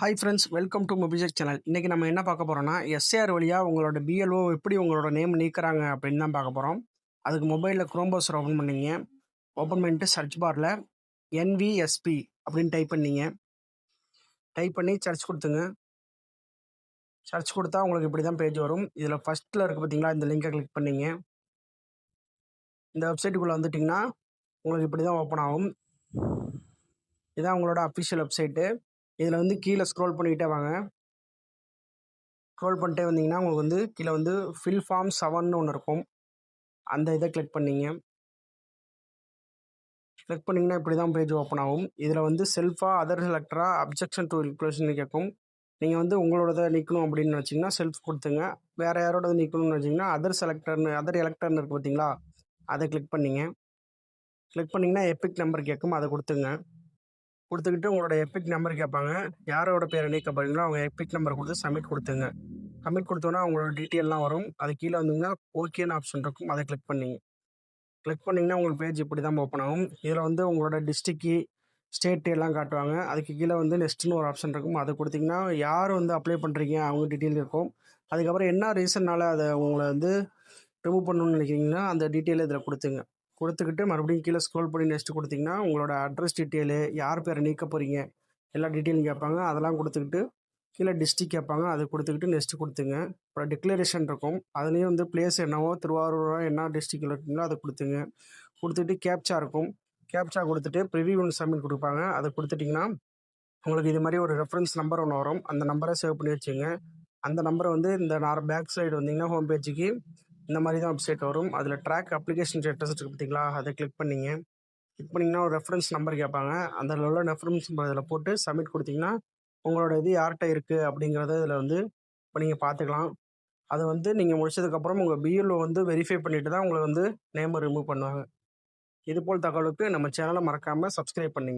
Hi friends welcome to மொபிஜெக் channel இன்றைக்கி நம்ம என்ன பார்க்க போகிறோம்னா எஸ்ஏஆர் வழியாக உங்களோட பிஎல்ஓ எப்படி உங்களோட நேம் நீக்கிறாங்க அப்படின்னு தான் பார்க்க போகிறோம் அதுக்கு மொபைலில் க்ரோம் ப்ரௌசர் ஓப்பன் பண்ணீங்க. ஓப்பன் பண்ணிட்டு சர்ச் பாரில் என்விஎஸ்பி அப்படின்னு டைப் பண்ணீங்க. டைப் பண்ணி சர்ச் கொடுத்துங்க. சர்ச் கொடுத்தா உங்களுக்கு இப்படி தான் பேஜ் வரும். இதில் ஃபஸ்ட்டில் இருக்குது பார்த்தீங்களா இந்த லிங்கை கிளிக் பண்ணீங்க. இந்த வெப்சைட்டுக்குள்ளே வந்துட்டிங்கன்னா உங்களுக்கு இப்படி தான் ஓப்பன் ஆகும். இதான் உங்களோட அஃபிஷியல் வெப்சைட்டு இதில் வந்து கீழே ஸ்க்ரோல் பண்ணிக்கிட்டே வாங்க. ஸ்க்ரோல் பண்ணிட்டே வந்தீங்கன்னா உங்களுக்கு வந்து கீழே வந்து ஃபில் ஃபார்ம் செவன்னு ஒன்று இருக்கும். அந்த இதை கிளிக் பண்ணீங்க. கிளிக் பண்ணிங்கன்னா இப்படி தான் பேஜ் ஓப்பன் ஆகும். இதில் வந்து செல்ஃபாக அதர் செலக்டராக அப்ஜெக்ஷன் டு இன்க்ளூஷன் கேட்கும். நீங்கள் வந்து உங்களோடத நீக்கணும் அப்படின்னு வச்சிங்கன்னா செல்ஃப் கொடுத்துங்க. வேறு யாரோட நீக்கணும்னு வச்சிங்கன்னா அதர் செலக்டர்னு அதர் எலக்டர்னு இருக்குது பார்த்தீங்களா அதை கிளிக் பண்ணிங்க. கிளிக் பண்ணிங்கன்னா எபிக் நம்பர் கேட்கும். அதை கொடுத்துங்க. கொடுத்துக்கிட்டு உங்களோட எபிக் நம்பர் கேட்பாங்க. யாரோட பேரை நீக்க போகிறீங்களோ அவங்க எபிக் நம்பர் கொடுத்து சப்மிட் கொடுத்துங்க. சப்மிட் கொடுத்தோன்னா அவங்களோட டீட்டெயிலெலாம் வரும். அது கீழே வந்தீங்கன்னா ஓகேன்னு ஆப்ஷன் இருக்கும். அதை கிளிக் பண்ணிங்க. கிளிக் பண்ணிங்கன்னா உங்களுக்கு பேஜ் இப்படி தான் ஓப்பன் ஆகும். இதில் வந்து உங்களோட டிஸ்ட்ரிக்கு ஸ்டேட்டு எல்லாம் காட்டுவாங்க. அதுக்கு கீழே வந்து நெக்ஸ்ட்னு ஒரு ஆப்ஷன் இருக்கும். அதை கொடுத்தீங்கன்னா யார் வந்து அப்ளை பண்ணுறீங்க அவங்க டீட்டெயில் இருக்கும். அதுக்கப்புறம் என்ன ரீசன்னால் அதை உங்களை வந்து ரிமூவ் பண்ணணும்னு நினைக்கிறீங்கன்னா அந்த டீட்டெயில் இதில் கொடுத்துங்க. கொடுத்துக்கிட்டு மறுபடியும் கீழே ஸ்க்ரோல் பண்ணி நெக்ஸ்ட் கொடுத்தீங்கன்னா உங்களோட அட்ரஸ் டீட்டெயிலு யார் பேரை நீக்க போகிறீங்க எல்லா டீட்டெயிலும் கேட்பாங்க. அதெல்லாம் கொடுத்துக்கிட்டு கீழே டிஸ்ட்ரிக் கேட்பாங்க. அதை கொடுத்துக்கிட்டு நெக்ஸ்ட் கொடுத்துங்க. அப்புறம் டிக்ளரேஷன் இருக்கும். அதுலேயும் வந்து பிளேஸ் என்னவோ திருவாரூரோ என்ன டிஸ்ட்ரிக்டில் இருக்கீங்களோ அதை கொடுத்துங்க. கொடுத்துட்டு கேப்சா இருக்கும். கேப்சா கொடுத்துட்டு ப்ரிவியூ ஒன்று சப்மிட் கொடுப்பாங்க. அதை கொடுத்துட்டிங்கன்னா உங்களுக்கு இது மாதிரி ஒரு ரெஃபரன்ஸ் நம்பர் ஒன்று வரும். அந்த நம்பரை சேவ் பண்ணி வச்சுங்க அந்த நம்பரை வந்து இந்த நார் பேக் சைடு வந்தீங்கன்னா ஹோம் பேஜுக்கு இந்த மாதிரி தான் வெப்சைட் வரும். அதில் ட்ராக் அப்ளிகேஷன் ஸ்டேட்டஸ் இருக்குது பார்த்தீங்களா? அதை கிளிக் பண்ணிங்க. கிளிக் பண்ணிங்கன்னா ஒரு ரெஃபரன்ஸ் நம்பர் கேட்பாங்க. அந்த உள்ள ரெஃபரன்ஸ் நம்பர் இதில் போட்டு சப்மிட் கொடுத்தீங்கன்னா உங்களோட இது யார்கிட்ட இருக்குது அப்படிங்கிறத இதில் வந்து இப்போ நீங்கள் பார்த்துக்கலாம். அது வந்து நீங்கள் முடிச்சதுக்கப்புறம் உங்கள் பிஎல்ஓ வந்து வெரிஃபை பண்ணிவிட்டு தான் உங்களை வந்து நேமை ரிமூவ் பண்ணுவாங்க. இதுபோல் தகவலுக்கு நம்ம சேனலை மறக்காமல் சப்ஸ்கிரைப் பண்ணிங்க.